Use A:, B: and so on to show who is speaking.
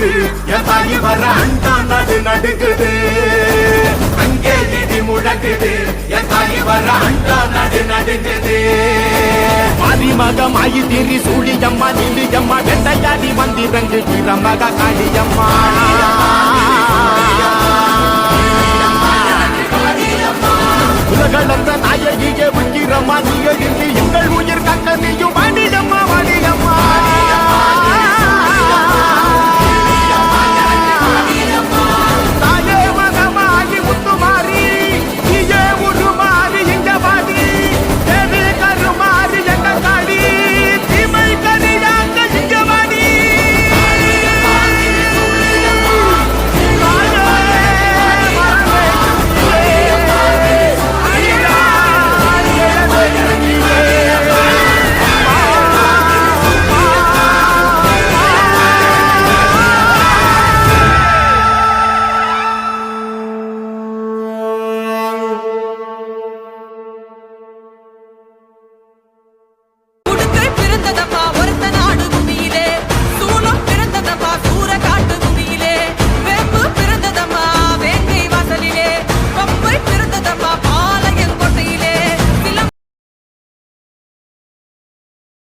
A: நடுங்குது என் தாய் வர அண்டான் அது நடுங்குது. அங்கே இடி முழங்குது என் தாய் வர அண்டான் அது நடுங்குது. மதிமகமாயி திரி சூழியம்மா நிலியம்மா வெட்டையாடி வந்திறங்கு கிரமக காளியம்மா.